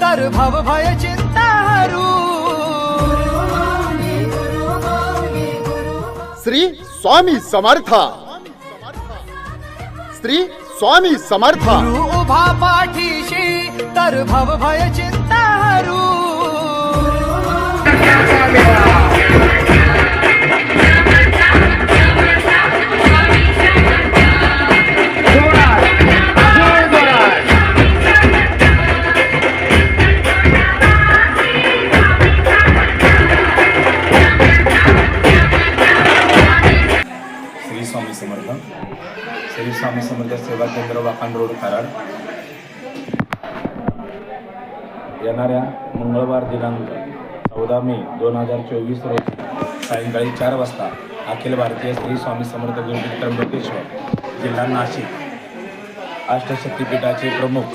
तर भव भय चिंता हरू. श्री स्वामी समर्थ. श्री स्वामी समर्थ. उभा पाठीशी तर भव भय चिंता हरू. स्वामी समर्थ श्री स्वामी समर्थ सेवा केंद्र वाकान रोड कराड. येणाऱ्या मंगळवार दिनांक चौदा मे दोन हजार चोवीस रोजी सायंकाळी चार वाजता अखिल भारतीय श्री स्वामी समर्थ गुरुजी त्र्यंबकेश्वर जिल्हा नाशिक. अष्टशक्तीपीठाचे प्रमुख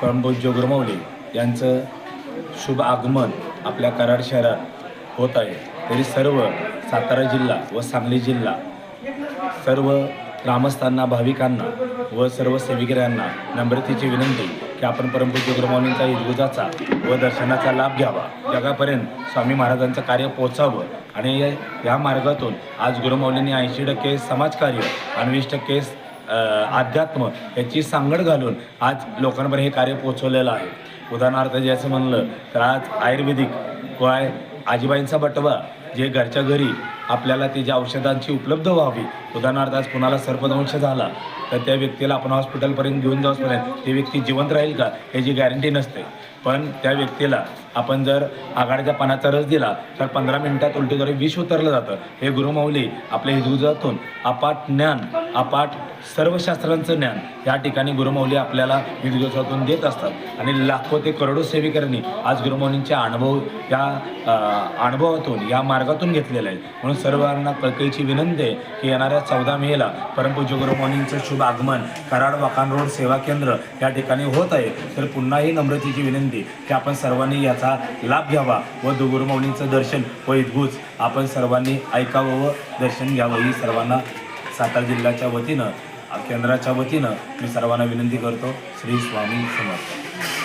प्रभू जोगरमौली यांचं शुभ आगमन आपल्या कराड शहरात होत आहे. तरी सर्व सातारा जिल्हा व सांगली जिल्हा सर्व ग्रामस्थांना भाविकांना व सर्व सेविकऱ्यांना नम्रतेची विनंती की आपण परमपूज्य गुरुमाऊलींचा इजगुजाचा व दर्शनाचा लाभ घ्यावा. जगापर्यंत स्वामी महाराजांचं कार्य पोचावं आणि या- मार्गातून आज गुरुमाऊलींनी ऐंशी टक्के समाजकार्य आणि वीस टक्के अध्यात्म याची सांगड घालून आज लोकांपर्यंत हे कार्य पोचवलेलं आहे. उदाहरणार्थ ज्याचं म्हणलं तर आज आयुर्वेदिक काय आजीबाईंचा बटवा जे घरच्या घरी आपल्याला त्याच्या औषधांची उपलब्ध व्हावी उदाहरणार्थ आज कुणाला सर्पदंश झाला तर त्या व्यक्तीला आपण हॉस्पिटलपर्यंत घेऊन जाऊपर्यंत ती व्यक्ती जिवंत राहील का? याची गॅरंटी नसते. पण त्या व्यक्तीला आपण जर आघाडीच्या पानाचा रस दिला तर पंधरा मिनिटात उलटीद्वारे विष उतरलं जातं. हे गुरुमौली आपल्या हिंदुजातून अपाट ज्ञान अपाट सर्व शास्त्रांचं ज्ञान या ठिकाणी गुरुमौली आपल्याला हिंदुजातून देत असतात. आणि लाखो ते करोडो सेविकांनी आज गुरुमौलींचे अनुभव या अनुभवातून या मार्गातून घेतलेला आहे. म्हणून सर्वांना कळकळीची विनंती आहे की येणाऱ्या चौदा मेला परमपूज्य गुरुमौलींचं शुभ आगमन कराड वाकान रोड सेवा केंद्र या ठिकाणी होत आहे. तर पुन्हा ही नम्रतेची विनंती की आपण सर्वांनी याचा लाभ घ्यावा व दुगुरुमौलींचं दर्शन व इद्भूत आपण सर्वांनी ऐकावं व दर्शन घ्यावं. ही सर्वांना सातारा जिल्ह्याच्या वतीनं केंद्राच्या वतीनं मी सर्वांना विनंती करतो. श्री स्वामी समर्थ.